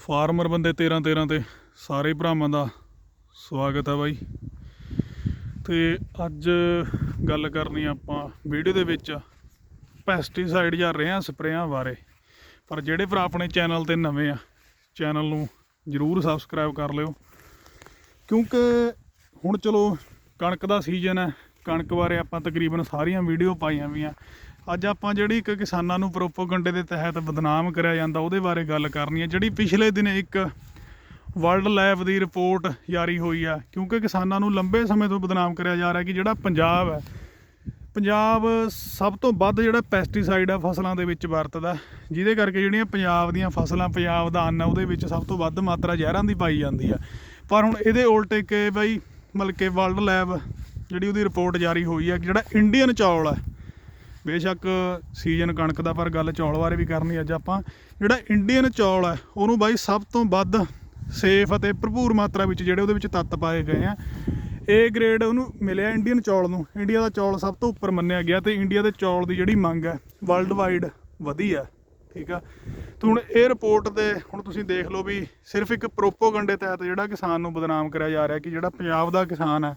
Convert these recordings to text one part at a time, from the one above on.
Farmer ਬੰਦੇ 13 13 ਤੇ ਸਾਰੇ ਭਰਾਵਾਂ ਦਾ ਸਵਾਗਤ ਹੈ ਬਾਈ। ਤੇ ਅੱਜ ਗੱਲ ਕਰਨੀ ਆਪਾਂ ਵੀਡੀਓ ਦੇ ਵਿੱਚ ਪੈਸਟੀਸਾਈਡ ਜਾਂ ਰੇਹਾਂ ਸਪਰੇਆਂ ਬਾਰੇ। ਪਰ ਜਿਹੜੇ ਭਰਾ ਆਪਣੇ ਚੈਨਲ ਤੇ ਨਵੇਂ ਆ, ਚੈਨਲ ਨੂੰ ਜਰੂਰ ਸਬਸਕ੍ਰਾਈਬ ਕਰ ਲਿਓ। ਕਿਉਂਕਿ ਹੁਣ ਚਲੋ ਕਣਕ ਦਾ ਸੀਜ਼ਨ ਹੈ, ਕਣਕ ਬਾਰੇ ਆਪਾਂ ਤਕਰੀਬਨ ਸਾਰੀਆਂ ਵੀਡੀਓ ਪਾਈਆਂ ਵੀਆਂ। ਅੱਜ ਆਪਾਂ ਜਿਹੜੀ ਇੱਕ ਕਿਸਾਨਾਂ ਨੂੰ ਪ੍ਰੋਪੋਗੰਡੇ ਦੇ ਤਹਿਤ ਬਦਨਾਮ ਕਰਿਆ ਜਾਂਦਾ, ਉਹਦੇ ਬਾਰੇ ਗੱਲ ਕਰਨੀ ਹੈ। ਜਿਹੜੀ ਪਿਛਲੇ ਦਿਨ ਇੱਕ ਵਰਲਡ ਲਾਈਫ ਦੀ ਰਿਪੋਰਟ ਜਾਰੀ ਹੋਈ ਆ ਕਿਉਂਕਿ ਕਿਸਾਨਾਂ ਨੂੰ ਲੰਬੇ ਸਮੇਂ ਤੋਂ ਬਦਨਾਮ ਕਰਿਆ ਜਾ ਰਿਹਾ ਕਿ ਜਿਹੜਾ ਪੰਜਾਬ ਹੈ, ਪੰਜਾਬ ਸਭ ਤੋਂ ਵੱਧ ਜਿਹੜਾ ਪੈਸਟੀਸਾਈਡ ਆ ਫਸਲਾਂ ਦੇ ਵਿੱਚ ਵਰਤਦਾ ਜਿਹਦੇ ਕਰਕੇ ਜਿਹੜੀਆਂ ਪੰਜਾਬ ਦੀਆਂ ਫਸਲਾਂ, ਪੰਜਾਬ ਦਾ ਅੰਨ ਆ ਉਹਦੇ ਵਿੱਚ ਸਭ ਤੋਂ ਵੱਧ ਮਾਤਰਾ ਜ਼ਹਿਰਾਂ ਦੀ ਪਾਈ ਜਾਂਦੀ ਆ ਪਰ ਹੁਣ ਇਹਦੇ ਉਲਟ ਕੇ ਬਈ ਮਤਲਬ ਕਿ ਵਰਲਡ ਲੈਬ ਜਿਹੜੀ ਉਹਦੀ ਰਿਪੋਰਟ ਜਾਰੀ ਹੋਈ ਆ ਕਿ ਜਿਹੜਾ ਇੰਡੀਅਨ ਚੌਲ ਆ ਬੇਸ਼ੱਕ ਸੀਜ਼ਨ ਕਣਕ ਦਾ ਪਰ ਗੱਲ ਚੌਲ ਬਾਰੇ ਵੀ ਕਰਨੀ ਅੱਜ ਆਪਾਂ। ਜਿਹੜਾ ਇੰਡੀਅਨ ਚੌਲ ਹੈ ਉਹਨੂੰ ਬਾਈ ਸਭ ਤੋਂ ਵੱਧ ਸੇਫ ਅਤੇ ਭਰਪੂਰ ਮਾਤਰਾ ਵਿੱਚ ਜਿਹੜੇ ਉਹਦੇ ਵਿੱਚ ਤੱਤ ਪਾਏ ਗਏ ਆ ਏ ਗ੍ਰੇਡ ਉਹਨੂੰ ਮਿਲਿਆ ਇੰਡੀਅਨ ਚੌਲ ਨੂੰ। ਇੰਡੀਆ ਦਾ ਚੌਲ ਸਭ ਤੋਂ ਉੱਪਰ ਮੰਨਿਆ ਗਿਆ ਤੇ ਇੰਡੀਆ ਦੇ ਚੌਲ ਦੀ ਜਿਹੜੀ ਮੰਗ ਹੈ ਵਰਲਡ ਵਾਈਡ ਵਧੀ ਆ, ਠੀਕ ਆ? ਤੇ ਹੁਣ ਇਹ ਰਿਪੋਰਟ ਤੇ ਹੁਣ ਤੁਸੀਂ ਦੇਖ ਲਓ ਵੀ ਸਿਰਫ ਇੱਕ ਪ੍ਰੋਪੋਗੰਡੇ ਤਹਿਤ ਜਿਹੜਾ ਕਿਸਾਨ ਨੂੰ ਬਦਨਾਮ ਕਰਿਆ ਜਾ ਰਿਹਾ ਕਿ ਜਿਹੜਾ ਪੰਜਾਬ ਦਾ ਕਿਸਾਨ ਹੈ,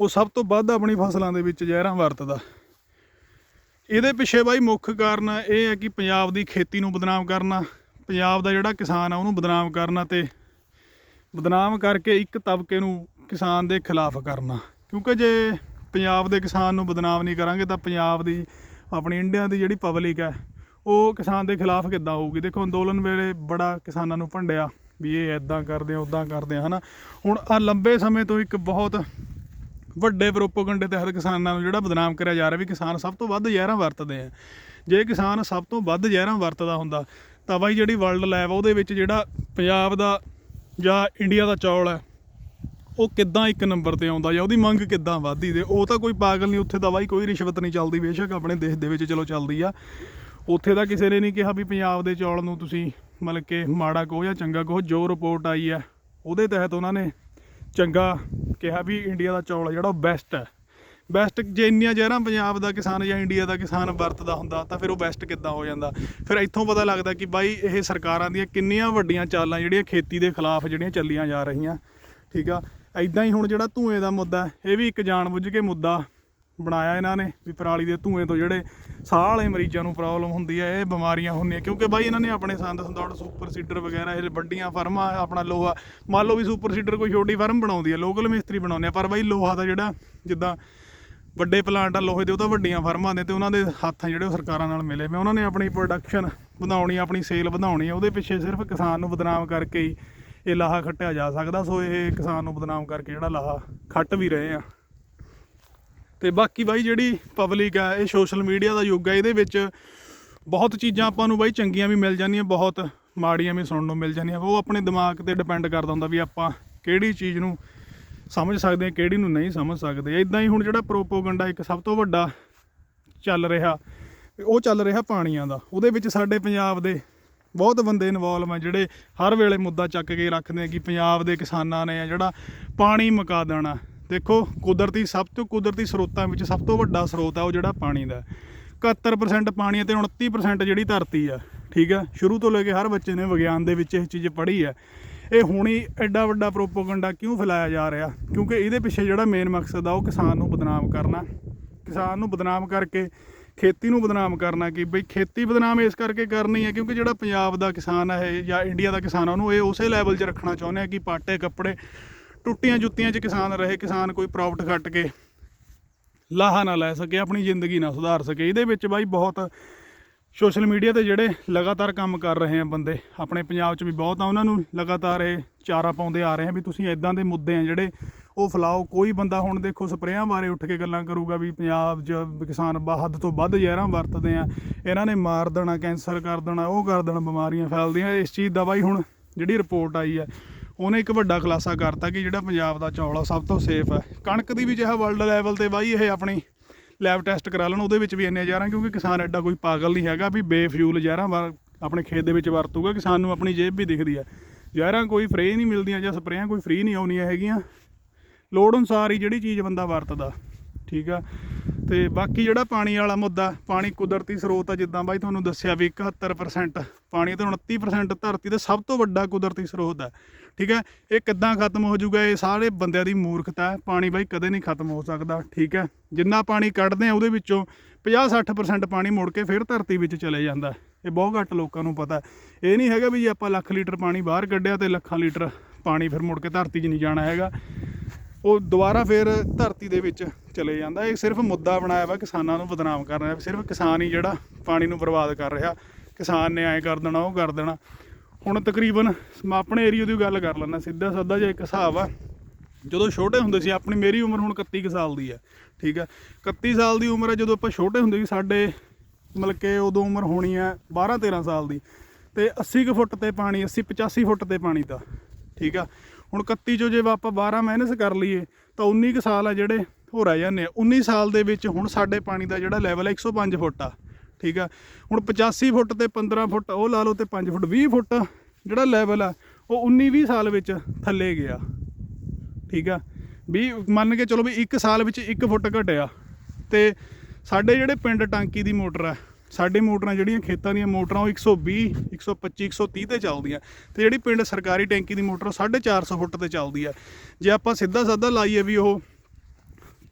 ਉਹ ਸਭ ਤੋਂ ਵੱਧ ਆਪਣੀ ਫਸਲਾਂ ਦੇ ਵਿੱਚ ਜ਼ਹਿਰਾਂ ਵਰਤਦਾ। ਇਹਦੇ ਪਿੱਛੇ ਬਾਈ ਮੁੱਖ ਕਾਰਨ ਇਹ ਹੈ ਕਿ ਪੰਜਾਬ ਦੀ ਖੇਤੀ ਨੂੰ ਬਦਨਾਮ ਕਰਨਾ, ਪੰਜਾਬ ਦਾ ਜਿਹੜਾ ਕਿਸਾਨ ਆ ਉਹਨੂੰ ਬਦਨਾਮ ਕਰਨਾ ਤੇ ਬਦਨਾਮ ਕਰਕੇ ਇੱਕ ਤਬਕੇ ਨੂੰ ਕਿਸਾਨ ਦੇ ਖਿਲਾਫ ਕਰਨਾ। ਕਿਉਂਕਿ ਜੇ ਪੰਜਾਬ ਦੇ ਕਿਸਾਨ ਨੂੰ ਬਦਨਾਮ ਨਹੀਂ ਕਰਾਂਗੇ ਤਾਂ ਪੰਜਾਬ ਦੀ, ਆਪਣੀ ਇੰਡੀਆ ਦੀ ਜਿਹੜੀ ਪਬਲਿਕ ਹੈ, ਉਹ ਕਿਸਾਨ ਦੇ ਖਿਲਾਫ ਕਿੱਦਾਂ ਹੋਊਗੀ? ਦੇਖੋ, ਅੰਦੋਲਨ ਵੇਲੇ ਬੜਾ ਕਿਸਾਨਾਂ ਨੂੰ ਭੰਡਿਆ ਵੀ ਇਹ ਐਦਾਂ ਕਰਦੇ ਆ ਉਦਾਂ ਕਰਦੇ ਆ, ਹਨਾ? ਹੁਣ ਆ ਲੰਬੇ ਸਮੇਂ ਤੋਂ ਇੱਕ ਬਹੁਤ ਵੱਡੇ ਪ੍ਰੋਪੋਗੰਡੇ ਤਹਿਤ ਕਿਸਾਨਾਂ ਨੂੰ ਜਿਹੜਾ ਬਦਨਾਮ ਕਰਿਆ ਜਾ ਰਿਹਾ ਵੀ ਕਿਸਾਨ ਸਭ ਤੋਂ ਵੱਧ ਜ਼ਹਿਰਾਂ ਵਰਤਦੇ ਆ। ਜੇ ਕਿਸਾਨ ਸਭ ਤੋਂ ਵੱਧ ਜ਼ਹਿਰਾਂ ਵਰਤਦਾ ਹੁੰਦਾ, ਤਾਂ ਬਾਈ ਜਿਹੜੀ ਵਰਲਡ ਲੈਬ ਉਹਦੇ ਵਿੱਚ ਜਿਹੜਾ ਪੰਜਾਬ ਦਾ ਜਾਂ ਇੰਡੀਆ ਦਾ ਚੌਲ ਹੈ ਉਹ ਕਿੱਦਾਂ ਇੱਕ ਨੰਬਰ ਤੇ ਆਉਂਦਾ ਜਾਂ ਉਹਦੀ ਮੰਗ ਕਿੱਦਾਂ ਵਧਦੀ ਤੇ ਉਹ ਤਾਂ ਕੋਈ ਪਾਗਲ ਨਹੀਂ, ਉੱਥੇ ਤਾਂ ਬਾਈ ਕੋਈ ਰਿਸ਼ਵਤ ਨਹੀਂ ਚੱਲਦੀ, ਬੇਸ਼ੱਕ ਆਪਣੇ ਦੇਸ਼ ਦੇ ਵਿੱਚ ਚਲੋ ਚੱਲਦੀ ਆ। ਉੱਥੇ ਤਾਂ ਕਿਸੇ ਨੇ ਨਹੀਂ ਕਿਹਾ ਵੀ ਪੰਜਾਬ ਦੇ ਚੌਲ ਨੂੰ ਤੁਸੀਂ ਮਤਲਬ ਕਿ ਮਾੜਾ ਕਹੋ ਜਾਂ ਚੰਗਾ ਕਹੋ, ਜੋ ਰਿਪੋਰਟ ਆਈ ਹੈ ਉਹਦੇ ਤਹਿਤ ਉਹਨਾਂ ਨੇ ਚੰਗਾ ਕਿਹਾ ਵੀ ਇੰਡੀਆ ਦਾ ਚੌਲ ਹੈ ਜਿਹੜਾ ਉਹ ਬੈਸਟ ਹੈ। ਬੈਸਟ ਜੇ ਇੰਨੀਆਂ ਜ਼ਹਿਰਾਂ ਪੰਜਾਬ ਦਾ ਕਿਸਾਨ ਜਾਂ ਇੰਡੀਆ ਦਾ ਕਿਸਾਨ ਵਰਤਦਾ ਹੁੰਦਾ, ਤਾਂ ਫਿਰ ਉਹ ਬੈਸਟ ਕਿੱਦਾਂ ਹੋ ਜਾਂਦਾ? ਫਿਰ ਇੱਥੋਂ ਪਤਾ ਲੱਗਦਾ ਕਿ ਬਾਈ ਇਹ ਸਰਕਾਰਾਂ ਦੀਆਂ ਕਿੰਨੀਆਂ ਵੱਡੀਆਂ ਚਾਲਾਂ ਜਿਹੜੀਆਂ ਖੇਤੀ ਦੇ ਖਿਲਾਫ ਜਿਹੜੀਆਂ ਚੱਲੀਆਂ ਜਾ ਰਹੀਆਂ। ਠੀਕ ਆ? ਐਦਾਂ ਹੀ ਹੁਣ ਜਿਹੜਾ ਧੂਏ ਦਾ ਮੁੱਦਾ ਇਹ ਵੀ ਇੱਕ ਜਾਣਬੁੱਝ ਕੇ ਮੁੱਦਾ ਬਣਾਇਆ ਇਹਨਾਂ ਨੇ ਵੀ ਪਰਾਲੀ ਦੇ ਧੂਏ ਤੋਂ ਜਿਹੜੇ ਸਾਹ ਵਾਲੇ ਮਰੀਜ਼ਾਂ ਨੂੰ ਪ੍ਰੋਬਲਮ ਹੁੰਦੀ ਹੈ, ਇਹ ਬਿਮਾਰੀਆਂ ਹੁੰਦੀਆਂ। ਕਿਉਂਕਿ ਬਾਈ ਇਹਨਾਂ ਨੇ ਆਪਣੇ ਸੰਦ ਸੰਦੌੜ ਸੁਪਰ ਸੀਡਰ ਵਗੈਰਾ, ਇਹ ਵੱਡੀਆਂ ਫਰਮਾਂ, ਆਪਣਾ ਲੋਹਾ। ਮੰਨ ਲਓ ਵੀ ਸੁਪਰ ਸੀਡਰ ਕੋਈ ਛੋਟੀ ਫਰਮ ਬਣਾਉਂਦੀ ਹੈ ਲੋਕਲ ਮਿਸਤਰੀ ਬਣਾਉਂਦੇ ਆ, ਪਰ ਬਾਈ ਲੋਹਾ ਦਾ ਜਿਹੜਾ ਜਿੱਦਾਂ ਵੱਡੇ ਪਲਾਂਟ ਆ, ਲੋਹੇ ਦੇ, ਉਹ ਤਾਂ ਵੱਡੀਆਂ ਫਰਮਾਂ ਦੇ ਤੇ ਉਹਨਾਂ ਦੇ ਹੱਥ ਆ ਜਿਹੜੇ ਉਹ ਸਰਕਾਰਾਂ ਨਾਲ ਮਿਲੇ। ਮੈਂ ਉਹਨਾਂ ਨੇ ਆਪਣੀ ਪ੍ਰੋਡਕਸ਼ਨ ਵਧਾਉਣੀ, ਆਪਣੀ ਸੇਲ ਵਧਾਉਣੀ ਆ, ਉਹਦੇ ਪਿੱਛੇ ਸਿਰਫ ਕਿਸਾਨ ਨੂੰ ਬਦਨਾਮ ਕਰਕੇ ਹੀ ਇਹ ਲਾਹਾ ਖੱਟਿਆ ਜਾ ਸਕਦਾ। ਸੋ ਇਹ ਕਿਸਾਨ ਨੂੰ ਬਦਨਾਮ ਕਰਕੇ ਜਿਹੜਾ ਲਾਹਾ ਖੱਟ ਵੀ ਰਹੇ ਆ। ਤੇ ਬਾਕੀ ਬਾਈ ਜਿਹੜੀ ਪਬਲਿਕ ਆ, ਇਹ ਸੋਸ਼ਲ ਮੀਡੀਆ ਦਾ ਯੁੱਗ ਆ, ਇਹਦੇ ਵਿੱਚ ਬਹੁਤ ਚੀਜ਼ਾਂ ਆਪਾਂ ਨੂੰ ਬਾਈ ਚੰਗੀਆਂ ਵੀ ਮਿਲ ਜਾਂਦੀਆਂ, ਬਹੁਤ ਮਾੜੀਆਂ ਵੀ ਸੁਣਨ ਨੂੰ ਮਿਲ ਜਾਂਦੀਆਂ। ਉਹ ਆਪਣੇ ਦਿਮਾਗ ਤੇ ਡਿਪੈਂਡ ਕਰਦਾ ਹੁੰਦਾ ਵੀ ਆਪਾਂ ਕਿਹੜੀ ਚੀਜ਼ ਨੂੰ ਸਮਝ ਸਕਦੇ ਹਾਂ ਕਿਹੜੀ ਨੂੰ ਨਹੀਂ ਸਮਝ ਸਕਦੇ। ਇਦਾਂ ਹੀ ਹੁਣ ਜਿਹੜਾ ਪ੍ਰੋਪੋਗੰਡਾ ਇੱਕ ਸਭ ਤੋਂ ਵੱਡਾ ਚੱਲ ਰਿਹਾ ਉਹ ਚੱਲ ਰਿਹਾ ਪਾਣੀਆਂ ਦਾ। ਉਹਦੇ ਵਿੱਚ ਸਾਡੇ ਪੰਜਾਬ ਦੇ ਬਹੁਤ ਬੰਦੇ ਇਨਵੋਲਵ ਆ, ਜਿਹੜੇ ਹਰ ਵੇਲੇ ਮੁੱਦਾ ਚੱਕ ਕੇ ਰੱਖਦੇ ਆ ਕਿ ਪੰਜਾਬ ਦੇ ਕਿਸਾਨਾਂ ਨੇ ਜਿਹੜਾ ਪਾਣੀ ਮੁਕਾ ਦੇਣਾ। ਦੇਖੋ, ਕੁਦਰਤੀ, ਸਭ ਤੋਂ ਕੁਦਰਤੀ ਸਰੋਤਾਂ ਵਿੱਚ ਸਭ ਤੋਂ ਵੱਡਾ ਸਰੋਤ ਆ ਉਹ ਜਿਹੜਾ ਪਾਣੀ ਦਾ। 71% ਪਾਣੀ ਹੈ ਤੇ 29% ਜਿਹੜੀ ਧਰਤੀ ਆ, ਠੀਕ ਆ? ਸ਼ੁਰੂ ਤੋਂ ਲੈ ਕੇ ਹਰ ਬੱਚੇ ਨੇ ਵਿਗਿਆਨ ਦੇ ਵਿੱਚ ਇਹ ਚੀਜ਼ ਪੜ੍ਹੀ ਆ। ਇਹ ਹੁਣੀ ਐਡਾ ਵੱਡਾ ਪ੍ਰੋਪੋਗੰਡਾ ਕਿਉਂ ਫੈਲਾਇਆ ਜਾ ਰਿਹਾ? ਕਿਉਂਕਿ ਇਹਦੇ ਪਿੱਛੇ ਜਿਹੜਾ ਮੇਨ ਮਕਸਦ ਆ ਉਹ ਕਿਸਾਨ ਨੂੰ ਬਦਨਾਮ ਕਰਨਾ। ਕਿਸਾਨ ਨੂੰ ਬਦਨਾਮ ਕਰਕੇ, ਖੇਤੀ ਨੂੰ ਬਦਨਾਮ ਕਰਨਾ ਕਿ ਬਈ ਖੇਤੀ ਬਦਨਾਮ ਇਸ ਕਰਕੇ ਕਰਨੀ ਹੈ ਕਿਉਂਕਿ ਜਿਹੜਾ ਪੰਜਾਬ ਦਾ ਕਿਸਾਨ ਹੈ ਜਾਂ ਇੰਡੀਆ ਦਾ ਕਿਸਾਨ ਉਹਨੂੰ ਇਹ ਉਸੇ ਲੈਵਲ 'ਚ ਰੱਖਣਾ ਚਾਹੁੰਦੇ ਆ ਕਿ ਪਾਟੇ, ਕੱਪੜੇ ਟੁੱਟੀਆਂ ਜੁੱਤੀਆਂ 'ਚ ਕਿਸਾਨ ਰਹੇ, ਕਿਸਾਨ ਕੋਈ ਪ੍ਰੋਫਿਟ ਖੱਟ ਕੇ ਲਾਹਾ ਨਾ ਲੈ ਸਕੇ, ਆਪਣੀ ਜ਼ਿੰਦਗੀ ਨਾ ਸੁਧਾਰ ਸਕੇ। ਇਹਦੇ ਵਿੱਚ ਬਾਈ ਬਹੁਤ ਸੋਸ਼ਲ ਮੀਡੀਆ ਤੇ ਜਿਹੜੇ ਲਗਾਤਾਰ ਕੰਮ ਕਰ ਰਹੇ ਆ ਬੰਦੇ, ਆਪਣੇ ਪੰਜਾਬ 'ਚ ਵੀ ਬਹੁਤ ਆ, ਉਹਨਾਂ ਨੂੰ ਲਗਾਤਾਰ ਇਹ ਚਾਰਾ ਪਾਉਂਦੇ ਆ ਰਹੇ ਆ ਵੀ ਤੁਸੀਂ ਇਦਾਂ ਦੇ ਮੁੱਦੇ ਆ ਜਿਹੜੇ ਉਹ ਫਲਾਓ। ਕੋਈ ਬੰਦਾ ਹੁਣ ਦੇਖੋ ਸਪਰੇਆਂ ਬਾਰੇ ਉੱਠ ਕੇ ਗੱਲਾਂ ਕਰੂਗਾ ਵੀ ਪੰਜਾਬ 'ਚ ਕਿਸਾਨ ਬਾ- ਹੱਦ ਤੋਂ ਵੱਧ ਜ਼ਹਿਰਾਂ ਵਰਤਦੇ ਆ, ਇਹਨਾਂ ਨੇ ਮਾਰ ਦੇਣਾ, ਕੈਂਸਰ ਕਰ ਦੇਣਾ, ਉਹ ਕਰ ਦੇਣਾ, ਬਿਮਾਰੀਆਂ ਫੈਲਦੀਆਂ। ਇਸ ਚੀਜ਼ ਦਾ ਬਾਈ ਹੁਣ ਜਿਹੜੀ ਰਿਪੋਰਟ ਆਈ ਹੈ ਉਹਨੇ ਇੱਕ ਵੱਡਾ ਖੁਲਾਸਾ ਕਰਤਾ ਕਿ ਜਿਹੜਾ ਪੰਜਾਬ ਦਾ ਚੌਲ ਆ ਸਭ ਤੋਂ ਸੇਫ ਹੈ ਕਣਕ ਦੀ ਵੀ ਜਿਹੜਾ ਵਰਲਡ ਲੈਵਲ ਤੇ ਬਾਈ ਇਹ ਆਪਣੀ ਲੈਬ ਟੈਸਟ ਕਰਾ ਲੈਣ, ਉਹਦੇ ਵਿੱਚ ਵੀ ਇੰਨੇ ਜ਼ਹਿਰਾਂ ਕਿਉਂਕਿ ਕਿਸਾਨ ਐਡਾ ਕੋਈ ਪਾਗਲ ਨਹੀਂ ਹੈਗਾ ਵੀ ਬੇਫਿਊਲ ਜ਼ਹਿਰਾਂ ਵਰ- ਆਪਣੇ ਖੇਤ ਦੇ ਵਿੱਚ ਵਰਤੂਗਾ, ਕਿਸਾਨ ਨੂੰ ਆਪਣੀ ਜੇਬ ਵੀ ਦਿਖਦੀ ਹੈ ਜ਼ਹਿਰਾਂ ਕੋਈ ਫ੍ਰੀ ਨਹੀਂ ਮਿਲਦੀਆਂ ਜਾਂ ਸਪਰੇਆਂ ਕੋਈ ਫ੍ਰੀ ਨਹੀਂ ਆਉਣੀਆਂ ਹੈਗੀਆਂ। ਲੋੜ ਅਨੁਸਾਰ ਹੀ ਜਿਹੜੀ ਚੀਜ਼ ਬੰਦਾ ਵਰਤਦਾ, ਠੀਕ ਆ। ਤੇ ਬਾਕੀ ਜਿਹੜਾ ਪਾਣੀ ਵਾਲਾ ਮੁੱਦਾ, ਪਾਣੀ ਕੁਦਰਤੀ ਸਰੋਤ ਆ ਜਿੱਦਾਂ ਬਾਈ ਤੁਹਾਨੂੰ ਦੱਸਿਆ ਵੀ 71% ਪਾਣੀ ਤੇ 29% ਧਰਤੀ ਦਾ ਸਭ ਤੋਂ ਵੱਡਾ ਕੁਦਰਤੀ ਸਰੋਤ ਹੈ ਠੀਕ ਹੈ ਇਹ ਕਿੱਦਾਂ ਖਤਮ ਹੋ ਜਾਊਗਾ ਇਹ ਸਾਰੇ ਬੰਦਿਆਂ ਦੀ ਮੂਰਖਤਾ ਹੈ ਪਾਣੀ ਬਾਈ ਕਦੇ ਨਹੀਂ ਖਤਮ ਹੋ ਸਕਦਾ। ਠੀਕ ਹੈ ਜਿੰਨਾ ਪਾਣੀ ਕੱਢਦੇ ਆ ਉਹਦੇ ਵਿੱਚੋਂ 50-60% ਪਾਣੀ ਮੁੜ ਕੇ ਫਿਰ ਧਰਤੀ ਵਿੱਚ ਚਲੇ ਜਾਂਦਾ। ਇਹ ਬਹੁਤ ਘੱਟ ਲੋਕਾਂ ਨੂੰ ਪਤਾ। ਇਹ ਨਹੀਂ ਹੈਗਾ ਵੀ ਜੇ ਆਪਾਂ ਲੱਖ ਲੀਟਰ ਪਾਣੀ ਬਾਹਰ ਕੱਢਿਆ ਤੇ ਲੱਖਾਂ ਲੀਟਰ ਪਾਣੀ ਫਿਰ ਮੁੜ ਕੇ ਧਰਤੀ 'ਚ ਨਹੀਂ ਜਾਣਾ ਹੈਗਾ। ਉਹ ਦੁਬਾਰਾ ਫਿਰ ਧਰਤੀ ਦੇ ਵਿੱਚ ਚਲੇ ਜਾਂਦਾ। ਇਹ ਸਿਰਫ ਮੁੱਦਾ ਬਣਾਇਆ ਵਾ ਕਿਸਾਨਾਂ ਨੂੰ ਬਦਨਾਮ ਕਰ ਰਿਹਾ। ਸਿਰਫ ਕਿਸਾਨ ਹੀ ਜਿਹੜਾ ਪਾਣੀ ਨੂੰ ਬਰਬਾਦ ਕਰ ਰਿਹਾ। ਕਿਸਾਨ ਨੇ ਐਂ ਕਰ ਦੇਣਾ, ਉਹ ਕਰ ਦੇਣਾ। ਹੁਣ ਤਕਰੀਬਨ ਮੈਂ ਆਪਣੇ ਏਰੀਆ ਦੀ ਗੱਲ ਕਰ ਲੈਂਦਾ। ਸਿੱਧਾ ਸਾਦਾ ਜਿਹਾ ਇੱਕ ਹਿਸਾਬ ਆ। ਜਦੋਂ ਛੋਟੇ ਹੁੰਦੇ ਸੀ, ਆਪਣੀ ਮੇਰੀ ਉਮਰ ਹੁਣ 31 ਕੁ ਸਾਲ ਦੀ ਹੈ ਠੀਕ ਹੈ 31 ਸਾਲ ਦੀ ਉਮਰ ਹੈ ਜਦੋਂ ਆਪਾਂ ਛੋਟੇ ਹੁੰਦੇ ਸੀ, ਸਾਡੇ ਮਤਲਬ ਕਿ ਉਦੋਂ ਉਮਰ ਹੋਣੀ ਹੈ 12 13 ਸਾਲ ਦੀ। ਤੇ 80 ਕੁ ਫੁੱਟ ਤੇ ਪਾਣੀ 80 85 ਫੁੱਟ ਤੇ ਪਾਣੀ ਦਾ। ਠੀਕ ਆ? ਹੁਣ 31 ਚੋਂ ਜੇ ਆਪਾਂ 12 ਮਾਈਨਸ ਕਰ ਲਈਏ, ਤਾਂ 19 ਕੁ ਸਾਲ ਆ ਜਿਹੜੇ ਹੋ ਰਹਿ ਜਾਂਦੇ ਆ। 19 ਸਾਲ ਦੇ ਵਿੱਚ ਹੁਣ ਸਾਡੇ ਪਾਣੀ ਦਾ ਜਿਹੜਾ ਲੈਵਲ ਹੈ 105 ਫੁੱਟ ਆ, ਠੀਕ ਆ? ਹੁਣ 85 ਫੁੱਟ ਤੇ 15 ਫੁੱਟ, ਉਹ ਲਾ ਲਓ ਤੇ 5 ਫੁੱਟ 20 ਫੁੱਟ ਜਿਹੜਾ ਲੈਵਲ ਆ, ਉਹ 19 20 ਸਾਲ ਵਿੱਚ ਥੱਲੇ ਗਿਆ, ਠੀਕ ਆ? ਵੀ ਮੰਨ ਕੇ ਚਲੋ ਵੀ 1 ਸਾਲ ਵਿੱਚ 1 ਫੁੱਟ ਘਟਿਆ। ਤੇ ਸਾਡੇ ਜਿਹੜੇ ਪਿੰਡ ਟਾਂਕੀ ਦੀ ਮੋਟਰ ਆ ਸਾਡੇ ਮੋਟਰਾਂ ਜਿਹੜੀਆਂ ਖੇਤਾਂ ਦੀਆਂ ਮੋਟਰਾਂ ਉਹ 120 125 130 ਤੇ ਚੱਲਦੀਆਂ। ਤੇ ਜਿਹੜੀ ਪਿੰਡ ਸਰਕਾਰੀ ਟੈਂਕੀ ਦੀ ਮੋਟਰ ਉਹ 450 ਫੁੱਟ ਤੇ ਚੱਲਦੀ ਆ। ਜੇ ਆਪਾਂ ਸਿੱਧਾ ਸਾਦਾ ਲਾਈਏ ਵੀ ਉਹ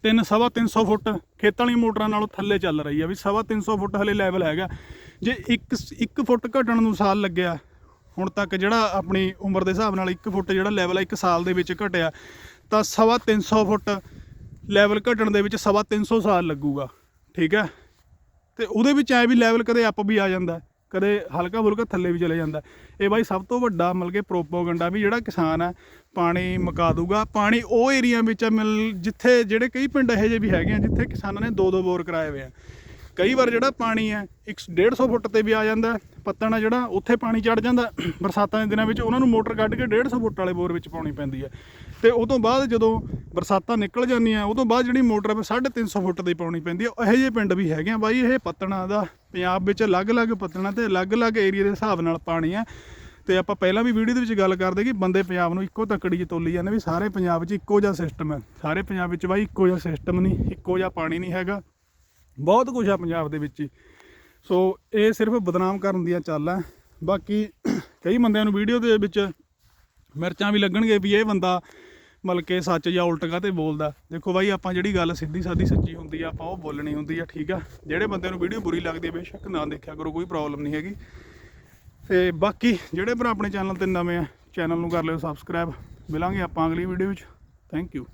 ਤਿੰਨ, ਸਵਾ 300 ਫੁੱਟ ਖੇਤਾਂ ਵਾਲੀ ਮੋਟਰਾਂ ਨਾਲੋਂ ਥੱਲੇ ਚੱਲ ਰਹੀ ਆ ਵੀ ਸਵਾ 300 ਫੁੱਟ ਹਲੇ ਲੈਵਲ ਹੈਗਾ। ਜੇ 1 1 ਫੁੱਟ ਘਟਣ ਨੂੰ ਸਾਲ ਲੱਗਿਆ, ਹੁਣ ਤੱਕ ਜਿਹੜਾ ਆਪਣੀ ਉਮਰ ਦੇ ਹਿਸਾਬ ਨਾਲ 1 ਫੁੱਟ ਜਿਹੜਾ ਲੈਵਲ ਆ 1 ਸਾਲ ਦੇ ਵਿੱਚ ਘਟਿਆ, ਤਾਂ ਸਵਾ 300 ਫੁੱਟ ਲੈਵਲ ਘਟਣ ਦੇ ਵਿੱਚ ਸਵਾ 300 ਸਾਲ ਲੱਗੂਗਾ। ਠੀਕ ਹੈ? ਤੇ ਉਹਦੇ ਵਿੱਚ ਐ ਵੀ ਲੈਵਲ ਕਦੇ ਅਪ ਵੀ ਆ ਜਾਂਦਾ ਕਦੇ ਹਲਕਾ ਫੁਲਕਾ ਥੱਲੇ ਵੀ ਚਲੇ ਜਾਂਦਾ ਇਹ ਬਾਈ ਸਭ ਤੋਂ ਵੱਡਾ ਮਤਲਬ ਕਿ ਪ੍ਰੋਪੋਗੰਡਾ ਵੀ ਜਿਹੜਾ ਕਿਸਾਨ ਆ ਪਾਣੀ ਮੁਕਾ ਦੂਗਾ। ਪਾਣੀ ਉਹ ਏਰੀਆ ਵਿੱਚ ਆ ਮਿਲ ਜਿੱਥੇ ਜਿਹੜੇ ਕਈ ਪਿੰਡ ਇਹੋ ਜਿਹੇ ਵੀ ਹੈਗੇ ਆ, ਜਿੱਥੇ ਕਿਸਾਨਾਂ ਨੇ ਦੋ ਦੋ ਬੋਰ ਕਰਾਏ ਹੋਏ ਆ। ਕਈ ਵਾਰ ਜਿਹੜਾ ਪਾਣੀ ਹੈ 150 ਫੁੱਟ ਤੇ ਵੀ ਆ ਜਾਂਦਾ ਹੈ। ਪੱਤਣ ਆ ਜਿਹੜਾ ਉੱਥੇ ਪਾਣੀ ਚੜ ਜਾਂਦਾ ਬਰਸਾਤਾਂ ਦੇ ਦਿਨਾਂ ਵਿੱਚ ਉਹਨਾਂ ਨੂੰ ਮੋਟਰ ਕੱਢ ਕੇ 150 ਫੁੱਟ ਵਾਲੇ ਬੋਰ ਵਿੱਚ ਪਾਉਣੀ ਪੈਂਦੀ ਹੈ। ਤੇ ਉਹ ਤੋਂ ਬਾਅਦ ਜਦੋਂ ਬਰਸਾਤਾਂ ਨਿਕਲ ਜਾਂਦੀਆਂ ਉਹ ਤੋਂ ਬਾਅਦ ਜਿਹੜੀ ਮੋਟਰ ਹੈ 350 ਫੁੱਟ ਦੀ ਪਾਉਣੀ ਪੈਂਦੀ ਹੈ। ਇਹੋ ਜਿਹੇ ਪਿੰਡ ਵੀ ਹੈਗੇ ਆ ਬਾਈ, ਇਹ ਪੱਤਣਾ ਦਾ ਪੰਜਾਬ ਵਿੱਚ ਅਲੱਗ-ਅਲੱਗ ਪੱਤਣਾ ਤੇ ਅਲੱਗ-ਅਲੱਗ ਏਰੀਆ ਦੇ ਹਿਸਾਬ ਨਾਲ ਪਾਣੀ ਹੈ। ਤੇ ਆਪਾਂ ਪਹਿਲਾਂ ਵੀ ਵੀਡੀਓ ਦੇ ਵਿੱਚ ਗੱਲ ਕਰਦੇ ਕਿ ਬੰਦੇ ਪੰਜਾਬ ਨੂੰ ਇੱਕੋ ਤੱਕੜੀ 'ਚ ਤੋਲੀ ਜਾਂਦੇ ਵੀ ਸਾਰੇ ਪੰਜਾਬ 'ਚ ਇੱਕੋ ਜਿਹਾ ਸਿਸਟਮ ਹੈ। ਸਾਰੇ ਪੰਜਾਬ ਵਿੱਚ ਬਾਈ ਇੱਕੋ ਜਿਹਾ ਸਿਸਟਮ ਨਹੀਂ, ਇੱਕੋ ਜਿਹਾ ਪਾਣੀ ਨਹੀਂ ਹੈਗਾ। ਬਹੁਤ ਕੁਝ ਆ ਪੰਜਾਬ ਦੇ ਵਿੱਚ ਹੀ। ਸੋ ਇਹ ਸਿਰਫ ਬਦਨਾਮ ਕਰਨ ਦੀਆਂ ਚਾਲਾਂ ਹੈ। ਬਾਕੀ ਕਈ ਬੰਦਿਆਂ ਨੂੰ ਵੀਡੀਓ ਦੇ ਵਿੱਚ ਮਿਰਚਾਂ ਵੀ ਲੱਗਣਗੇ ਵੀ ਇਹ ਬੰਦਾ ਮਤਲਬ ਕਿ ਸੱਚ ਜਾਂ ਉਲਟ ਕਾਤੇ ਬੋਲਦਾ। ਦੇਖੋ ਬਾਈ, ਆਪਾਂ ਜਿਹੜੀ ਗੱਲ ਸਿੱਧੀ ਸਾਦੀ ਸੱਚੀ ਹੁੰਦੀ ਆ, ਆਪਾਂ ਉਹ ਬੋਲਣੀ ਹੁੰਦੀ ਆ, ਠੀਕ ਆ? ਜਿਹੜੇ ਬੰਦਿਆਂ ਨੂੰ ਵੀਡੀਓ ਬੁਰੀ ਲੱਗਦੀ ਹੈ ਬੇਸ਼ੱਕ ਨਾ ਦੇਖਿਆ ਕਰੋ, ਕੋਈ ਪ੍ਰੋਬਲਮ ਨਹੀਂ ਹੈਗੀ। ਤੇ ਬਾਕੀ ਜਿਹੜੇ ਭਰਾ ਆਪਣੇ ਚੈਨਲ ਤੇ ਨਵੇਂ ਆ, ਚੈਨਲ ਨੂੰ ਕਰ ਲਿਓ ਸਬਸਕ੍ਰਾਈਬ ਮਿਲਾਂਗੇ ਆਪਾਂ ਅਗਲੀ ਵੀਡੀਓ ਵਿੱਚ। Thank you